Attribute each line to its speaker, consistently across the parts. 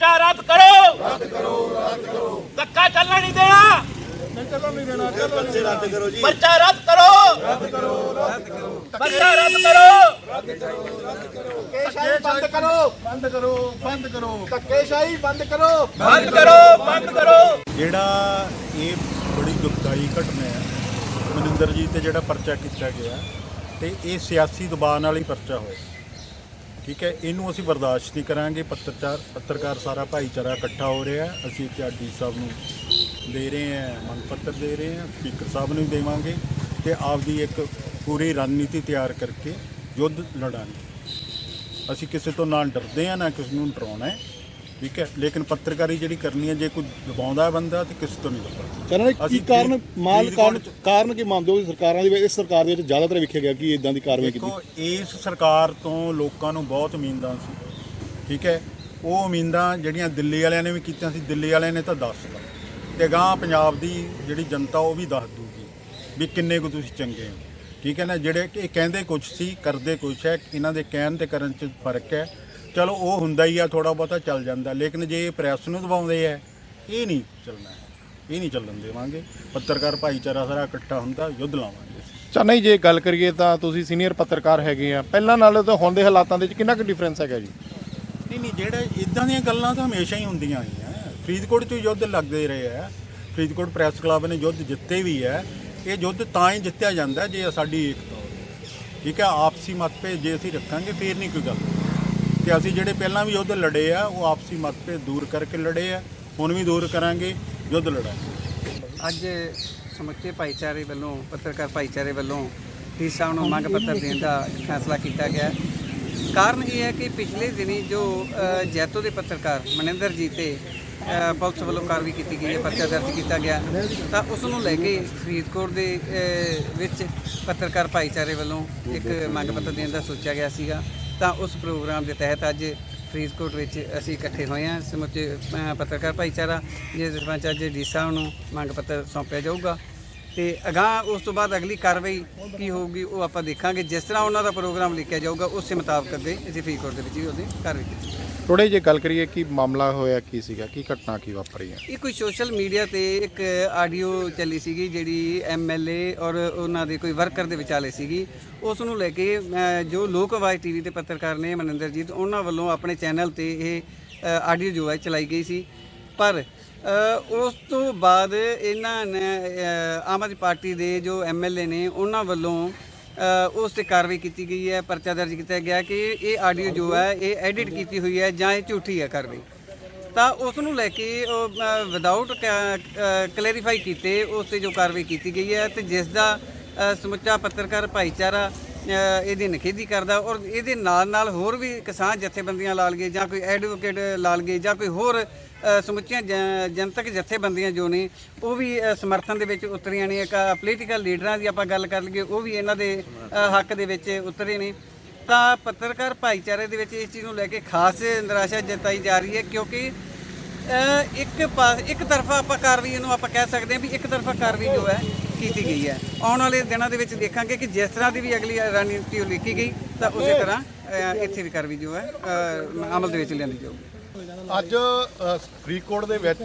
Speaker 1: ਕਰੋ ਰੱਦ ਕਰੋ। ਰੱਦ ਕਰੋ ਰੱਦ ਕਰੋ ਧੱਕਾ ਚੱਲਣ ਨਹੀਂ ਦੇਣਾ।
Speaker 2: ਰੱਦ ਕਰੋ ਜੀ
Speaker 1: ਪਰਚਾ ਰੱਦ ਕਰੋ। ਰੱਦ ਕਰੋ ਰੱਦ ਕਰੋ ਪਰਚਾ ਰੱਦ ਕਰੋ।
Speaker 3: ਧੱਕੇਸ਼ਾਹੀ ਬੰਦ ਕਰੋ। ਬੰਦ ਕਰੋ ਬੰਦ ਕਰੋ ਧੱਕੇਸ਼ਾਹੀ ਬੰਦ ਕਰੋ।
Speaker 1: ਬੰਦ ਕਰੋ ਬੰਦ ਕਰੋ।
Speaker 2: ਜਿਹੜਾ ਇਹ ਬੜੀ ਦੁਖਦਾਈ ਘਟਨਾ ਹੈ ਮਨਿੰਦਰ ਜੀ ਤੇ ਜਿਹੜਾ ਪਰਚਾ ਕੀਤਾ ਗਿਆ, ਤੇ ਇਹ ਸਿਆਸੀ ਦਬਾਅ ਨਾਲ ਹੀ ਪਰਚਾ ਹੋਇਆ। ਠੀਕ ਹੈ, ਇਹਨੂੰ ਅਸੀਂ ਬਰਦਾਸ਼ਤ ਨਹੀਂ ਕਰਾਂਗੇ। ਪੱਤਰਕਾਰ ਪੱਤਰਕਾਰ ਸਾਰਾ ਭਾਈਚਾਰਾ ਇਕੱਠਾ ਹੋ ਰਿਹਾ ਅਸੀਂ ਇੱਥੇ ਆਰਡੀ ਸਾਹਿਬ ਨੂੰ ਦੇ ਰਹੇ ਹਾਂ, ਮੰਗ ਪੱਤਰ ਦੇ ਰਹੇ ਹਾਂ, ਸਪੀਕਰ ਸਾਹਿਬ ਨੂੰ ਦੇਵਾਂਗੇ ਤੇ ਆਪਦੀ ਇੱਕ ਪੂਰੀ ਰਣਨੀਤੀ ਤਿਆਰ ਕਰਕੇ ਯੁੱਧ ਲੜਾਂਗੇ। ਅਸੀਂ ਕਿਸੇ ਤੋਂ ਨਾ ਡਰਦੇ ਆ ਨਾ ਕਿਸੇ ਨੂੰ ਡਰਾਉਣਾ ਹੈ। ਠੀਕ ਹੈ ਲੇਕਿਨ ਪੱਤਰਕਾਰੀ ਜਿਹੜੀ ਕਰਨੀ ਹੈ ਜੇ ਕੋਈ ਦਬਾਉਂਦਾ ਬੰਦਾ ਤੇ ਕਿਸੇ ਤੋਂ ਨਹੀਂ ਦਬਾਉਂਦਾ।
Speaker 4: ਕਹਿੰਦੇ ਕੀ ਕਾਰਨ ਮਾਲ ਕਾਰਨ ਕਾਰਨ ਕੀ ਮੰਨਦੇ ਹੋ ਸਰਕਾਰਾਂ ਦੀ? ਇਸ ਸਰਕਾਰ ਦੇ ਵਿੱਚ ਜ਼ਿਆਦਾਤਰ ਵੇਖਿਆ ਗਿਆ ਕਿ ਇਦਾਂ ਦੀ ਕਾਰਵਾਈ ਕੀਤੀ।
Speaker 2: ਦੇਖੋ ਇਸ ਸਰਕਾਰ ਤੋਂ ਲੋਕਾਂ ਨੂੰ ਬਹੁਤ ਉਮੀਦਾਂ ਸੀ ਠੀਕ ਹੈ। ਉਹ ਉਮੀਦਾਂ ਜਿਹੜੀਆਂ ਦਿੱਲੀ ਵਾਲਿਆਂ ਨੇ ਵੀ ਕੀਤੀਆਂ ਸੀ ਦਿੱਲੀ ਵਾਲਿਆਂ ਨੇ ਤਾਂ ਦੱਸਤਾ ਤੇ ਗਾਂ ਪੰਜਾਬ ਦੀ ਜਿਹੜੀ ਜਨਤਾ ਉਹ ਵੀ ਦੱਸ ਦੂਗੀ ਵੀ ਕਿੰਨੇ ਕੁ ਤੁਸੀਂ ਚੰਗੇ ਹੋ। ਠੀਕ ਹੈ ਨਾ ਜਿਹੜੇ ਇਹ ਕਹਿੰਦੇ ਕੁਝ ਸੀ ਕਰਦੇ ਕੁਝ ਹੈ ਇਹਨਾਂ ਦੇ ਕਹਿਣ ਤੇ ਕਰਨ 'ਚ ਫ਼ਰਕ ਹੈ। ਚਲੋ ਉਹ ਹੁੰਦਾ ਹੀ ਆ ਥੋੜਾ ਬਹੁਤਾ ਚੱਲ ਜਾਂਦਾ। ਲੇਕਿਨ ਜੇ ਪ੍ਰੈਸ ਨੂੰ ਦਬਾਉਂਦੇ ਆ ਇਹ ਨਹੀਂ ਚੱਲਣਾ। ਇਹ ਨਹੀਂ ਚੱਲਣ ਦੇਵਾਂਗੇ। ਪੱਤਰਕਾਰ ਭਾਈਚਾਰਾ ਸਾਰਾ ਇਕੱਠਾ ਹੁੰਦਾ ਯੁੱਧ ਲਾਵਾਂਗੇ।
Speaker 4: ਚਾ ਨਹੀਂ ਜੇ ਗੱਲ ਕਰੀਏ ਤਾਂ ਤੁਸੀਂ ਸੀਨੀਅਰ ਪੱਤਰਕਾਰ ਹੈਗੇ ਆ। ਪਹਿਲਾਂ ਨਾਲੋਂ ਤਾਂ ਹੁਣ ਦੇ ਹਾਲਾਤਾਂ ਦੇ ਵਿੱਚ ਕਿੰਨਾ ਕੁ ਡਿਫਰੈਂਸ ਹੈਗਾ ਜੀ?
Speaker 2: ਨਹੀਂ ਨਹੀਂ ਜਿਹੜਾ ਇਦਾਂ ਦੀਆਂ ਗੱਲਾਂ ਤਾਂ ਹਮੇਸ਼ਾ ਹੀ ਹੁੰਦੀਆਂ ਆਈਆਂ ਫਰੀਦਕੋਟ 'ਚ ਯੁੱਧ ਲੱਗਦੇ ਰਹੇ ਆ। ਫਰੀਦਕੋਟ ਪ੍ਰੈਸ ਕਲੱਬ ਨੇ ਯੁੱਧ ਜਿੱਤੇ ਵੀ ਹੈ ਇਹ ਯੁੱਧ ਤਾਂ ਹੀ ਜਿੱਤਿਆ ਜਾਂਦਾ ਜੇ ਸਾਡੀ ਏਕਤਾ ਹੋਵੇ। ਠੀਕ ਹੈ ਆਪਸੀ ਮਤਭੇਦ ਜੇ ਅਸੀਂ ਰੱਖਾਂਗੇ ਫੇਰ ਨਹੀਂ ਕੋਈ ਗੱਲ। ਤੇ ਅਸੀਂ ਜਿਹੜੇ ਪਹਿਲਾਂ ਵੀ ਯੁੱਧ ਲੜੇ ਆ ਉਹ ਆਪਸੀ ਮਤਭੇਦ ਦੂਰ ਕਰਕੇ ਲੜੇ ਆ ਹੁਣ ਵੀ ਦੂਰ ਕਰਾਂਗੇ ਯੁੱਧ ਲੜਾਂਗੇ।
Speaker 5: ਅੱਜ ਸਮੁੱਚੇ ਭਾਈਚਾਰੇ ਵੱਲੋਂ ਪੱਤਰਕਾਰ ਭਾਈਚਾਰੇ ਵੱਲੋਂ ਡੀ ਸਾਹਿਬ ਨੂੰ ਮੰਗ ਪੱਤਰ ਦੇਣ ਦਾ ਫੈਸਲਾ ਕੀਤਾ ਗਿਆ। ਕਾਰਨ ਇਹ ਹੈ ਕਿ ਪਿਛਲੇ ਦਿਨੀ ਜੋ ਜੈਤੋ ਦੇ ਪੱਤਰਕਾਰ ਮਨਿੰਦਰ ਜੀ ਤੇ ਪੁਲਿਸ ਵੱਲੋਂ ਕਾਰਵਾਈ ਕੀਤੀ ਗਈ ਹੈ ਪਰਚਾ ਦਰਜ ਕੀਤਾ ਗਿਆ। ਤਾਂ ਉਸ ਨੂੰ ਲੈ ਕੇ ਫਰੀਦਕੋਟ ਦੇ ਵਿੱਚ ਪੱਤਰਕਾਰ ਭਾਈਚਾਰੇ ਵੱਲੋਂ ਇੱਕ ਮੰਗ ਪੱਤਰ ਦੇਣ ਦਾ ਸੋਚਿਆ ਗਿਆ ਸੀਗਾ। ਤਾਂ ਉਸ ਪ੍ਰੋਗਰਾਮ ਦੇ ਤਹਿਤ ਅੱਜ ਫਰੀਦਕੋਟ ਵਿੱਚ ਅਸੀਂ ਇਕੱਠੇ ਹੋਏ ਹਾਂ। ਸਮੁੱਚੇ ਅ, ਪੱਤਰਕਾਰ ਭਾਈਚਾਰਾ ਜਿਸ ਸਰਪੰਚ ਅੱਜ ਡੀ ਸਾਹਿਬ ਨੂੰ ਮੰਗ ਪੱਤਰ ਸੌਂਪਿਆ ਜਾਊਗਾ। ਤੇ ਅਗਾਂਹ ਉਸ ਤੋਂ ਬਾਅਦ ਅਗਲੀ ਕਾਰਵਾਈ ਕੀ ਹੋਊਗੀ ਉਹ ਆਪਾਂ ਦੇਖਾਂਗੇ। ਜਿਸ ਤਰ੍ਹਾਂ ਉਹਨਾਂ ਦਾ ਪ੍ਰੋਗਰਾਮ ਲਿਖਿਆ ਜਾਊਗਾ ਉਸੇ ਮੁਤਾਬਕ ਦੇ ਅਸੀਂ ਫਰੀਦਕੋਟ ਦੇ ਵਿੱਚ ਹੀ ਉਹਦੀ ਕਾਰਵਾਈ ਕੀਤੀ ਜਾਊਗੀ।
Speaker 4: ਥੋੜੇ ਜੇ ਗੱਲ ਕਰੀਏ ਕਿ ਮਾਮਲਾ ਹੋਇਆ ਕੀ ਸੀਗਾ, ਕੀ ਘਟਨਾ ਕੀ ਵਾਪਰੀ ਹੈ?
Speaker 5: ਇਹ ਕੋਈ ਸੋਸ਼ਲ ਮੀਡੀਆ ਤੇ ਇੱਕ ਆਡੀਓ ਚੱਲੀ ਸੀਗੀ, ਜਿਹੜੀ ਐਮਐਲਏ ਔਰ ਉਹਨਾਂ ਦੇ ਕੋਈ ਵਰਕਰ ਦੇ ਵਿਚਾਲੇ ਸੀਗੀ। ਉਸ ਨੂੰ ਲੈ ਕੇ ਜੋ ਲੋਕ ਆਵਾਜ਼ ਟੀਵੀ ਤੇ ਪੱਤਰਕਾਰ ਨੇ ਮਨਿੰਦਰਜੀਤ, ਉਹਨਾਂ ਵੱਲੋਂ ਆਪਣੇ ਚੈਨਲ ਤੇ ਇਹ ਆਡੀਓ ਜੋ ਹੈ ਚਲਾਈ ਗਈ ਸੀ। ਪਰ ਉਸ ਤੋਂ ਬਾਅਦ ਇਹਨਾਂ ਨੇ ਆਮ ਆਦਮੀ ਪਾਰਟੀ ਦੇ ਜੋ ਐਮਐਲਏ ਨੇ, ਉਹਨਾਂ ਵੱਲੋਂ ਉਸ ਤੇ ਕਾਰਵਾਈ ਕੀਤੀ ਗਈ ਹੈ, ਪਰਚਾ ਦਰਜ ਕੀਤਾ ਗਿਆ ਕਿ ਇਹ ਆਡੀਓ ਜੋ ਹੈ, ਇਹ ਐਡਿਟ ਕੀਤੀ ਹੋਈ ਹੈ ਜਾਂ ਇਹ ਝੂਠੀ ਹੈ ਕਾਰਵਾਈ। ਤਾਂ ਉਸ ਨੂੰ ਲੈ ਕੇ ਵਿਦਆਊਟ ਕਲੈਰੀਫਾਈ ਕੀਤੇ, ਉਸ ਤੇ ਜੋ ਕਾਰਵਾਈ ਕੀਤੀ ਗਈ ਹੈ ਤੇ ਜਿਸ ਦਾ ਸਮੁੱਚਾ ਪੱਤਰਕਾਰ ਭਾਈਚਾਰਾ ਇਹਦੀ ਨਿਖੇਧੀ ਕਰਦਾ ਔਰ ਇਹਦੇ ਨਾਲ ਨਾਲ ਹੋਰ ਵੀ ਕਿਸਾਨ ਜਥੇਬੰਦੀਆਂ ਲਾ ਲਗੇ ਜਾਂ ਕੋਈ ਐਡਵੋਕੇਟ ਲਾ ਲਗੇ ਜਾਂ ਕੋਈ ਹੋਰ ਸਮੁੱਚੀਆਂ ਜਨਤਕ ਜਥੇਬੰਦੀਆਂ ਜੋ ਨੇ ਉਹ ਵੀ ਸਮਰਥਨ ਦੇ ਵਿੱਚ ਉਤਰੀਆਂ ਨੇ। ਇੱਕ ਪੋਲੀਟੀਕਲ ਲੀਡਰਾਂ ਦੀ ਆਪਾਂ ਗੱਲ ਕਰ ਲਈਏ ਉਹ ਵੀ ਇਹਨਾਂ ਦੇ ਹੱਕ ਦੇ ਵਿੱਚ ਉਤਰੇ ਨੇ। ਤਾਂ ਪੱਤਰਕਾਰ ਭਾਈਚਾਰੇ ਦੇ ਵਿੱਚ ਇਸ ਚੀਜ਼ ਨੂੰ ਲੈ ਕੇ ਖਾਸ ਨਿਰਾਸ਼ਾ ਜਤਾਈ ਜਾ ਰਹੀ ਹੈ ਕਿਉਂਕਿ ਇੱਕ ਪਾਸ ਇੱਕ ਤਰਫਾ ਆਪਾਂ ਕਾਰਵਾਈ ਇਹਨੂੰ ਆਪਾਂ ਕਹਿ ਸਕਦੇ ਹਾਂ ਵੀ ਇੱਕ ਤਰਫਾ ਕਾਰਵਾਈ ਜੋ ਹੈ ਕੀਤੀ ਗਈ ਹੈ। ਆਉਣ ਵਾਲੇ ਦਿਨਾਂ ਦੇ ਵਿੱਚ ਦੇਖਾਂਗੇ ਕਿ ਜਿਸ ਤਰ੍ਹਾਂ ਦੀ ਵੀ ਅਗਲੀ ਰਣਨੀਤੀ ਉਹ ਲਿਖੀ ਗਈ ਤਾਂ ਉਸੇ ਤਰ੍ਹਾਂ ਇੱਥੇ ਵੀ ਕਾਰਵਾਈ ਜੋ ਹੈ ਅਮਲ ਦੇ ਵਿੱਚ ਲਿਆਂਦੀ ਜਾਊਗੀ।
Speaker 6: ਅੱਜ ਫਰੀਦਕੋਟ ਦੇ ਵਿੱਚ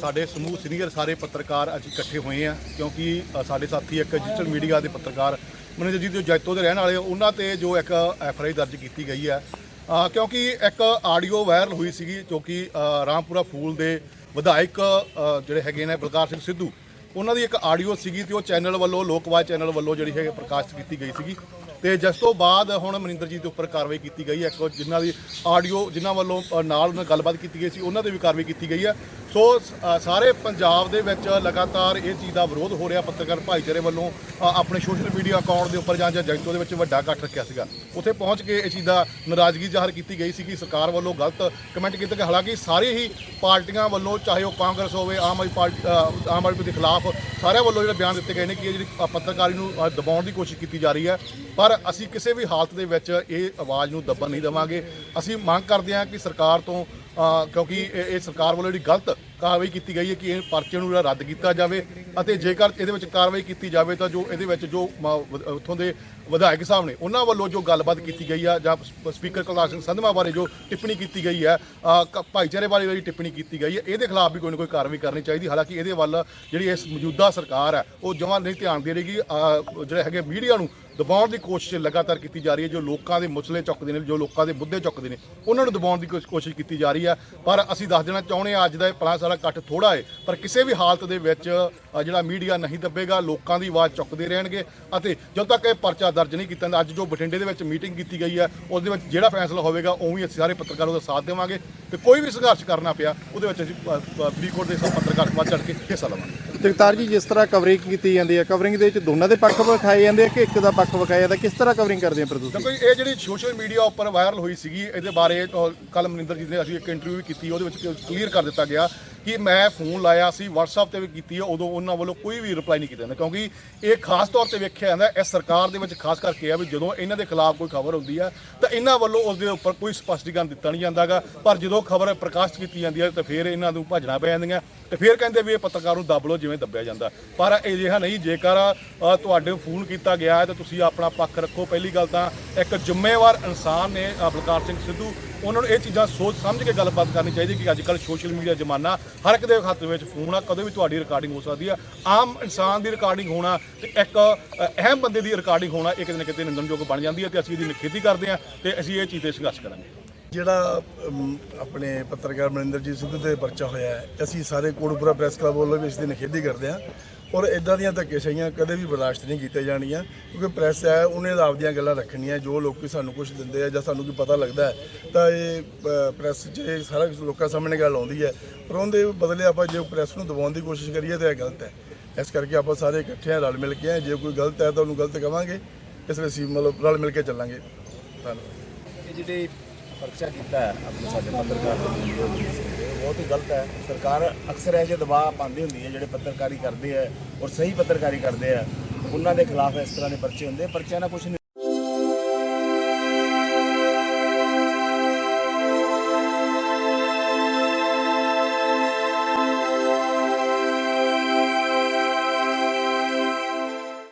Speaker 6: ਸਾਡੇ ਸਮੂਹ ਸੀਨੀਅਰ ਸਾਰੇ ਪੱਤਰਕਾਰ ਅੱਜ ਇਕੱਠੇ ਹੋਏ ਆ, ਕਿਉਂਕਿ ਸਾਡੇ ਸਾਥੀ ਇੱਕ ਡਿਜੀਟਲ ਮੀਡੀਆ ਦੇ ਪੱਤਰਕਾਰ ਮਨਿੰਦਰ ਜੀ ਜੋ ਜੈਤੋ ਦੇ ਰਹਿਣ ਵਾਲੇ ਉਹਨਾਂ ਤੇ ਜੋ ਇੱਕ ਐਫ ਆਈ ਦਰਜ ਕੀਤੀ ਗਈ ਹੈ ਕਿਉਂਕਿ ਇੱਕ ਆਡੀਓ ਵਾਇਰਲ ਹੋਈ ਸੀਗੀ, ਜੋ ਕਿ ਰਾਮਪੁਰਾ ਫੂਲ ਦੇ ਵਿਧਾਇਕ ਜਿਹੜੇ ਹੈਗੇ ਨੇ ਪ੍ਰਕਾਸ਼ ਸਿੰਘ ਸਿੱਧੂ, ਉਹਨਾਂ ਦੀ ਇੱਕ ਆਡੀਓ ਸੀਗੀ ਤੇ ਉਹ ਚੈਨਲ ਵੱਲੋਂ ਲੋਕਵਾਦ ਚੈਨਲ ਵੱਲੋਂ ਜਿਹੜੀ ਹੈ ਪ੍ਰਕਾਸ਼ਿਤ ਕੀਤੀ ਗਈ ਸੀਗੀ। ਤੇ ਜਿਸ ਤੋਂ ਬਾਅਦ ਹੁਣ ਮਨਿੰਦਰ ਜੀ ਦੇ ਉੱਪਰ ਕਾਰਵਾਈ ਕੀਤੀ ਗਈ ਹੈ। ਇੱਕ ਜਿਨ੍ਹਾਂ ਦੀ ਆਡੀਓ, ਜਿਨ੍ਹਾਂ ਵੱਲੋਂ ਨਾਲ ਗੱਲਬਾਤ ਕੀਤੀ ਗਈ ਸੀ, ਉਹਨਾਂ ਤੇ ਵੀ ਕਾਰਵਾਈ ਕੀਤੀ ਗਈ ਹੈ। ਸੋ ਅ, ਸਾਰੇ ਪੰਜਾਬ ਦੇ ਵਿੱਚ ਲਗਾਤਾਰ ਇਹ ਚੀਜ਼ ਦਾ ਵਿਰੋਧ ਹੋ ਰਿਹਾ ਪੱਤਰਕਾਰ ਭਾਈਚਾਰੇ ਵੱਲੋਂ ਆਪਣੇ ਸੋਸ਼ਲ ਮੀਡੀਆ ਅਕਾਊਂਟ ਦੇ ਉੱਪਰ ਜਾਂ ਜਾਂ ਜਗਤੋ ਦੇ ਵਿੱਚ ਵੱਡਾ ਇਕੱਠ ਰੱਖਿਆ ਸੀਗਾ। ਉੱਥੇ ਪਹੁੰਚ ਕੇ ਇਹ ਚੀਜ਼ ਦਾ ਨਾਰਾਜ਼ਗੀ ਜ਼ਾਹਰ ਕੀਤੀ ਗਈ ਸੀ ਕਿ ਸਰਕਾਰ ਵੱਲੋਂ ਗਲਤ ਕਮੈਂਟ ਕੀਤੇ ਗਏ ਹਾਲਾਂਕਿ ਸਾਰੇ ਹੀ ਪਾਰਟੀਆਂ ਵੱਲੋਂ ਚਾਹੇ ਉਹ ਕਾਂਗਰਸ ਹੋਵੇ ਆਮ ਆਦਮੀ ਪਾਰਟੀ ਆਮ ਆਦਮੀ ਦੇ ਖਿਲਾਫ ਸਾਰਿਆਂ ਵੱਲੋਂ ਜਿਹੜੇ ਬਿਆਨ ਦਿੱਤੇ ਗਏ ਨੇ ਕਿ ਇਹ ਜਿਹੜੀ ਪੱਤਰਕਾਰੀ ਨੂੰ ਦਬਾਉਣ ਦੀ ਕੋਸ਼ਿਸ਼ ਕੀਤੀ ਜਾ ਰਹੀ ਹੈ। ਪਰ ਅਸੀਂ ਕਿਸੇ ਵੀ ਹਾਲਤ ਦੇ ਵਿੱਚ ਇਹ ਆਵਾਜ਼ ਨੂੰ ਦੱਬਣ ਨਹੀਂ ਦੇਵਾਂਗੇ। ਅਸੀਂ ਮੰਗ ਕਰਦੇ ਹਾਂ ਕਿ ਸਰਕਾਰ ਤੋਂ ਕਿਉਂਕਿ ਇਹ ਇਹ ਸਰਕਾਰ ਵੱਲੋਂ ਜਿਹੜੀ ਗਲਤ ਕਾਰਵਾਈ ਕੀਤੀ ਗਈ ਹੈ ਕਿ ਇਹ ਪਰਚੇ ਨੂੰ ਜਿਹੜਾ ਰੱਦ ਕੀਤਾ ਜਾਵੇ ਅਤੇ ਜੇਕਰ ਇਹਦੇ ਵਿੱਚ ਕਾਰਵਾਈ ਕੀਤੀ ਜਾਵੇ ਤਾਂ ਜੋ ਇਹਦੇ ਵਿੱਚ ਜੋ ਮ- ਵ- ਉੱਥੋਂ ਦੇ ਵਿਧਾਇਕ ਸਾਹਿਬ ਨੇ ਉਹਨਾਂ ਵੱਲੋਂ ਜੋ ਗੱਲਬਾਤ ਕੀਤੀ ਗਈ ਆ ਜਾਂ ਸ- ਸਪੀਕਰ ਕੁਲਤਾਰ ਸਿੰਘ ਸੰਧਵਾ ਬਾਰੇ ਜੋ ਟਿੱਪਣੀ ਕੀਤੀ ਗਈ ਹੈ ਅ, ਕ- ਭਾਈਚਾਰੇ ਬਾਰੇ ਜਿਹੜੀ ਟਿੱਪਣੀ ਕੀਤੀ ਗਈ ਹੈ ਇਹਦੇ ਖਿਲਾਫ ਵੀ ਕੋਈ ਨਾ ਕੋਈ ਕਾਰਵਾਈ ਕਰਨੀ ਚਾਹੀਦੀ। ਹਾਲਾਂਕਿ ਇਹਦੇ ਵੱਲ ਜਿਹੜੀ ਇਸ ਮੌਜੂਦਾ ਸਰਕਾਰ ਹੈ ਉਹ ਜਮਾਂ ਨਹੀਂ ਧਿਆਨ ਦੇ ਰਹੀਗੀ ਅ, ਜਿਹੜੇ ਹੈਗੇ ਮੀਡੀਆ ਨੂੰ ਦਬਾਉਣ ਦੀ ਕੋਸ਼ਿਸ਼ ਲਗਾਤਾਰ ਕੀਤੀ ਜਾ ਰਹੀ ਹੈ, ਜੋ ਲੋਕਾਂ ਦੇ ਮਸਲੇ ਚੁੱਕਦੇ ਨੇ, ਜੋ ਲੋਕਾਂ ਦੇ ਮੁੱਦੇ ਚੁੱਕਦੇ ਨੇ, ਉਹਨਾਂ ਨੂੰ ਦਬਾਉਣ ਦੀ ਕੋਸ਼ਿਸ਼ ਕੀਤੀ ਜਾ ਰਹੀ ਹੈ। ਪਰ ਅਸੀਂ ਦੱਸ ਦੇਣਾ ਚਾਹੁੰਦੇ ਹਾਂ, ਅੱਜ ਦਾ ਇਹ ਪਲਾਂ ਸਾਰਾ ਇਕੱਠ ਥੋੜਾ ਹੈ, ਪਰ ਕਿਸੇ ਵੀ ਹਾਲਤ ਦੇ ਵਿੱਚ ਜਿਹੜਾ ਮੀਡੀਆ ਨਹੀਂ ਦੱਬੇਗਾ, ਲੋਕਾਂ ਦੀ ਆਵਾਜ਼ ਚੁੱਕਦੇ ਰਹਿਣਗੇ ਅਤੇ ਜਦੋਂ ਤੱਕ ਇਹ ਪਰਚਾ ਦਰਜ ਨਹੀਂ ਕੀਤਾ ਜਾਂਦਾ, ਅੱਜ ਜੋ ਬਠਿੰਡੇ ਦੇ ਵਿੱਚ ਮੀਟਿੰਗ ਕੀਤੀ ਗਈ ਹੈ ਉਸ ਦੇ ਵਿੱਚ ਜਿਹੜਾ ਫੈਸਲਾ ਹੋਵੇਗਾ, ਉਵੇਂ ਅਸੀਂ ਸਾਰੇ ਪੱਤਰਕਾਰਾਂ ਦਾ ਸਾਥ ਦੇਵਾਂਗੇ ਤੇ ਕੋਈ ਵੀ ਸੰਘਰਸ਼ ਕਰਨਾ ਪਿਆ, ਉਹਦੇ ਵਿੱਚ ਅਸੀਂ ਫਰੀਦਕੋਟ ਦੇ ਸਭ ਪੱਤਰਕਾਰ ਵੱਧ ਚੜ ਕੇ ਹਿੱਸਾ ਲਵਾਂਗੇ।
Speaker 4: ਜਗਤਾਰ ਜੀ ਜਿਸ ਤਰ੍ਹਾਂ ਕਵਰਿੰਗ ਕੀਤੀ ਜਾਂਦੀ ਹੈ ਕਵਰਿੰਗ ਦੇ ਵਿੱਚ ਦੋਨਾਂ ਦੇ ਪੱਖ ਵਿਖਾਏ ਜਾਂਦੇ ਆ ਕਿ ਇੱਕ ਦਾ ਪੱਖ ਵਿਖਾਇਆ ਜਾਂਦਾ? ਕਿਸ ਤਰ੍ਹਾਂ ਕਵਰਿੰਗ ਕਰਦੇ ਆ ਫਿਰ ਤੁਸੀਂ?
Speaker 6: ਦੇਖੋ ਜੀ, ਇਹ ਜਿਹੜੀ ਸੋਸ਼ਲ ਮੀਡੀਆ ਉੱਪਰ ਵਾਇਰਲ ਹੋਈ ਸੀਗੀ ਇਹਦੇ ਬਾਰੇ ਕੱਲ ਮਨਿੰਦਰ ਜੀ ਨੇ ਅਸੀਂ ਇੱਕ ਇੰਟਰਵਿਊ ਵੀ ਕੀਤੀ ਉਹਦੇ ਵਿੱਚ ਕਲੀਅਰ ਕਰ ਦਿੱਤਾ ਗਿਆ ਕਿ ਮੈਂ ਫੋਨ ਲਾਇਆ ਸੀ, WhatsApp ਤੇ ਵੀ ਕੀਤੀ ਹੈ ਉਦੋਂ ਉਹਨਾਂ ਵੱਲੋਂ ਕੋਈ ਵੀ ਰਿਪਲਾਈ ਨਹੀਂ ਕੀਤਾ ਜਾਂਦਾ। ਕਿਉਂਕਿ ਇਹ ਖਾਸ ਤੌਰ ਤੇ ਵੇਖਿਆ ਜਾਂਦਾ ਇਸ ਸਰਕਾਰ ਦੇ ਵਿੱਚ ਖਾਸ ਕਰਕੇ ਆ ਵੀ ਜਦੋਂ ਇਹਨਾਂ ਦੇ ਖਿਲਾਫ ਕੋਈ ਖਬਰ ਹੁੰਦੀ ਆ, ਤਾਂ ਇਹਨਾਂ ਵੱਲੋਂ ਉਸ ਦੇ ਉੱਪਰ ਕੋਈ ਸਪਸ਼ਟੀਕਰਨ ਦਿੱਤਾ ਨਹੀਂ ਜਾਂਦਾਗਾ। ਪਰ ਜਦੋਂ ਖਬਰ ਪ੍ਰਕਾਸ਼ਿਤ ਕੀਤੀ ਜਾਂਦੀ ਹੈ ਤਾਂ ਫਿਰ ਇਹਨਾਂ ਨੂੰ ਭੱਜਣਾ ਪੈ ਜਾਂਦੀਆਂ। ਤੇ ਫਿਰ ਕਹਿੰਦੇ ਵੀ ਇਹ ਪੱਤਰਕਾਰ ਨੂੰ ਦੱਬ ਲਓ ਜਿਵੇਂ ਦੱਬਿਆ ਜਾਂਦਾ। ਪਰ ਇਹ ਜਿਹਾ ਨਹੀਂ, ਜੇਕਰ ਤੁਹਾਡੇ ਫੋਨ ਕੀਤਾ ਗਿਆ ਹੈ, ਤਾਂ ਤੁਸੀਂ ਆਪਣਾ ਪੱਖ ਰੱਖੋ। ਪਹਿਲੀ ਗੱਲ ਤਾਂ ਇੱਕ ਜ਼ਿੰਮੇਵਾਰ ਇਨਸਾਨ ਨੇ ਬਲਕਾਰ ਸਿੰਘ ਸਿੱਧੂ। ਉਹਨਾਂ ਨੂੰ ਇਹ ਚੀਜ਼ਾਂ ਸੋਚ ਸਮਝ ਕੇ ਗੱਲਬਾਤ ਕਰਨੀ ਚਾਹੀਦੀ ਕਿ ਅੱਜ ਕੱਲ੍ਹ ਸੋਸ਼ਲ ਮੀਡੀਆ ਜ਼ਮਾਨਾ ਹਰ ਇੱਕ ਦੇ ਹੱਥ ਵਿੱਚ ਫੋਨ ਆ, ਕਦੇ ਵੀ ਤੁਹਾਡੀ ਰਿਕਾਰਡਿੰਗ ਹੋ ਸਕਦੀ ਆ। ਆਮ ਇਨਸਾਨ ਦੀ ਰਿਕਾਰਡਿੰਗ ਹੋਣਾ ਤੇ ਇੱਕ ਅਹਿਮ ਬੰਦੇ ਦੀ ਰਿਕਾਰਡਿੰਗ ਹੋਣਾ ਇਹ ਕਿਤੇ ਨਾ ਕਿਤੇ ਨਿੰਦਣਯੋਗ ਬਣ ਜਾਂਦੀ ਹੈ ਤੇ ਅਸੀਂ ਇਹਦੀ ਨਿਖੇਧੀ ਕਰਦੇ ਹਾਂ ਤੇ ਅਸੀਂ ਇਹ ਚੀਜ਼ ਤੇ ਸੰਘਰਸ਼ ਕਰਾਂਗੇ।
Speaker 3: ਜਿਹੜਾ ਆਪਣੇ ਪੱਤਰਕਾਰ ਮਨਿੰਦਰਜੀਤ ਸਿੱਧੂ ਤੇ ਪਰਚਾ ਹੋਇਆ ਹੈ, ਅਸੀਂ ਸਾਰੇ ਕੋੜਪੁਰਾ ਪ੍ਰੈਸ ਕਲੱਬ ਵੱਲੋਂ ਵੀ ਇਸ ਦੀ ਨਿਖੇਧੀ ਕਰਦੇ ਹਾਂ ਔਰ ਇਦਾਂ ਦੀਆਂ ਧੱਕੇਸ਼ਾਹੀਆਂ ਕਦੇ ਵੀ ਬਰਦਾਸ਼ਤ ਨਹੀਂ ਕੀਤੀਆਂ ਜਾਣੀਆਂ ਕਿਉਂਕਿ ਪ੍ਰੈਸ ਹੈ ਉਹਨੇ ਤਾਂ ਆਪਦੀਆਂ ਗੱਲਾਂ ਰੱਖਣੀਆਂ ਜੋ ਲੋਕੀ ਸਾਨੂੰ ਕੁਝ ਦਿੰਦੇ ਆ ਜਾਂ ਸਾਨੂੰ ਕੀ ਪਤਾ ਲੱਗਦਾ ਹੈ ਤਾਂ ਇਹ ਅ, ਪ੍ਰੈਸ 'ਚ ਸਾਰਾ ਕੁਝ ਲੋਕਾਂ ਸਾਹਮਣੇ ਗੱਲ ਆਉਂਦੀ ਹੈ ਪਰ ਉਹਦੇ ਬਦਲੇ ਆਪਾਂ ਜੇ ਪ੍ਰੈਸ ਨੂੰ ਦਬਾਉਣ ਦੀ ਕੋਸ਼ਿਸ਼ ਕਰੀਏ ਤਾਂ ਇਹ ਗਲਤ ਹੈ। ਇਸ ਕਰਕੇ ਆਪਾਂ ਸਾਰੇ ਇਕੱਠੇ ਹਾਂ ਰਲ ਮਿਲ ਕੇ ਹਾਂ ਜੇ ਕੋਈ ਗਲਤ ਹੈ ਤਾਂ ਉਹਨੂੰ ਗਲਤ ਕਵਾਂਗੇ ਇਸ ਲਈ ਅਸੀਂ ਮਤਲਬ ਰਲ ਮਿਲ ਕੇ ਚੱਲਾਂਗੇ। ਧੰਨਵਾਦ।
Speaker 7: ਇਹ ਜਿਹੜੇ ਪਰਚਾ ਕੀਤਾ ਆਪਣੇ ਸਾਡੇ ਪੱਤਰਕਾਰ ਬਹੁਤ ਹੀ ਗਲਤ ਹੈ। ਸਰਕਾਰ ਅਕਸਰ ਇਹੋ ਜਿਹੇ ਦਬਾਅ ਪਾਉਂਦੀ ਹੁੰਦੀ ਹੈ, ਜਿਹੜੇ ਪੱਤਰਕਾਰੀ ਕਰਦੇ ਆ ਔਰ ਸਹੀ ਪੱਤਰਕਾਰੀ ਕਰਦੇ ਆ ਉਹਨਾਂ ਦੇ ਖਿਲਾਫ ਇਸ ਤਰ੍ਹਾਂ ਦੇ ਪਰਚੇ ਹੁੰਦੇ, ਪਰਚਿਆਂ ਨਾਲ ਕੁਝ ਨਹੀਂ